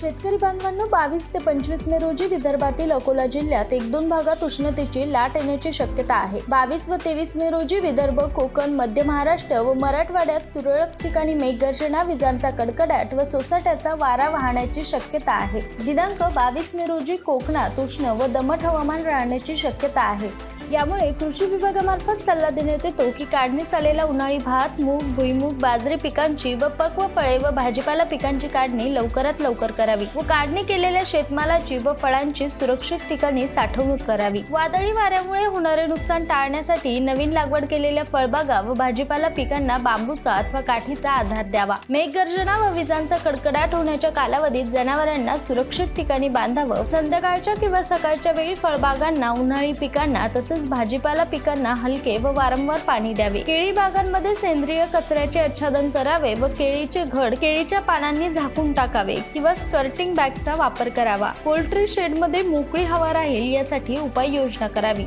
शेतकरी बांधवांनो बावीस ते पंचवीस मे रोजी विदर्भातील अकोला जिल्ह्यात एक दोन भागात उष्णतेची लाट येण्याची शक्यता आहे. बावीस व तेवीस मे रोजी विदर्भ कोकण मध्य महाराष्ट्र व मराठवाड्यात तुरळक ठिकाणी मेघगर्जना विजांचा कडकडाट व सोसाट्याचा वारा वाहण्याची शक्यता आहे. दिनांक बावीस मे रोजी कोकणात उष्ण व दमट हवामान राहण्याची शक्यता आहे. यामुळे कृषी विभागामार्फत सल्ला देण्यात येतो की काढणीस आलेला उन्हाळी भात मूग भुईमूग बाजरी पिकांची व पक्व फळे व भाजीपाला पिकांची काढणी लवकरात लवकर करावी. व काढणी केलेल्या शेतमालाची व फळांची सुरक्षित ठिकाणी साठवणूक करावी. वादळी वाऱ्यामुळे होणारे नुकसान टाळण्यासाठी नवीन लागवड केलेल्या फळबागा व भाजीपाला पिकांना बांबूचा अथवा काठीचा आधार द्यावा. मेघगर्जना व विजांचा कडकडाट होण्याच्या कालावधीत जनावरांना सुरक्षित ठिकाणी बांधावं. संध्याकाळच्या किंवा सकाळच्या वेळी फळबागांना उन्हाळी पिकांना तसेच भाजीपाला पिकांना हलके व वारंवार पाणी द्यावे. केळी बागांमध्ये सेंद्रिय कचऱ्याचे आच्छादन करावे व केळीचे घड केळीच्या पानांनी झाकून टाकावे किंवा स्कर्टिंग बॅगचा वापर करावा. पोल्ट्री शेडमध्ये मोकळी हवा राहील यासाठी उपाययोजना करावी.